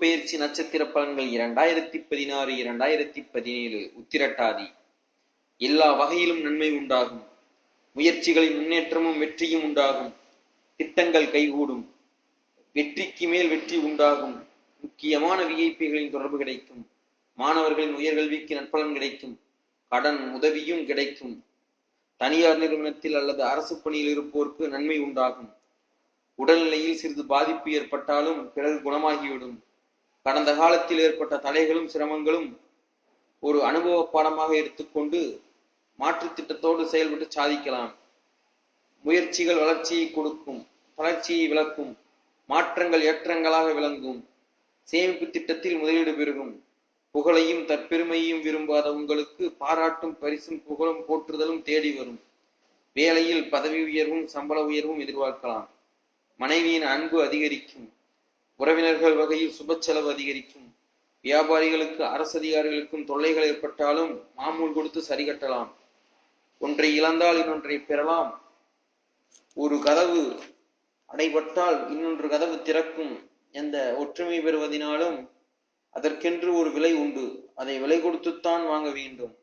பெயர்ச்சி நட்சத்திர பலன்கள் இரண்டாயிரத்தி பதினாறு இரண்டாயிரத்தி பதினேழு உத்திரட்டாதி. எல்லா வகையிலும் நன்மை உண்டாகும். முயற்சிகளின் முன்னேற்றமும் வெற்றியும் உண்டாகும். திட்டங்கள் கைகூடும். வெற்றிக்கு மேல் வெற்றி உண்டாகும். முக்கியமான விஐபிகளின் தொடர்பு கிடைக்கும். மாணவர்களின் உயர்கல்விக்கு நற்பலன் கிடைக்கும். கடன் உதவியும் கிடைக்கும். தனியார் நிறுவனத்தில் அல்லது அரசு பணியில் இருப்போருக்கு நன்மை உண்டாகும். உடல்நிலையில் சிறிது பாதிப்பு ஏற்பட்டாலும் பிறகு குணமாகிவிடும். கடந்த காலத்தில் ஏற்பட்ட தடைகளும் சிரமங்களும் ஒரு அனுபவ பாடமாக எடுத்துக்கொண்டு மாற்று திட்டத்தோடு செயல்பட்டு சாதிக்கலாம். முயற்சிகள் வளர்ச்சியை கொடுக்கும் வளர்ச்சியை விளக்கும் மாற்றங்கள் ஏற்றங்களாக விளங்கும். சேமிப்பு திட்டத்தில் முதலீடு பெருகும். புகழையும் தற்பெருமையும் விரும்பாத உங்களுக்கு பாராட்டும் பரிசும் புகழும் போற்றுதலும் தேடி வரும். வேலையில் பதவி உயர்வும் சம்பள உயர்வும் எதிர்பார்க்கலாம். மனைவியின் அன்பு அதிகரிக்கும். உறவினர்கள் வகையில் சுப செலவு அதிகரிக்கும். வியாபாரிகளுக்கு அரசு அதிகாரிகளுக்கும் தொல்லைகள் ஏற்பட்டாலும் மாமூல் கொடுத்து சரி கட்டலாம். ஒன்றை இழந்தால் இன்னொன்றை பெறலாம். ஒரு கதவு அடைபட்டால் இன்னொன்று கதவு திறக்கும் எந்த ஒற்றுமை பெறுவதினாலும் அதற்கென்று ஒரு விலை உண்டு. அதை விலை கொடுத்துத்தான் வாங்க வேண்டும்.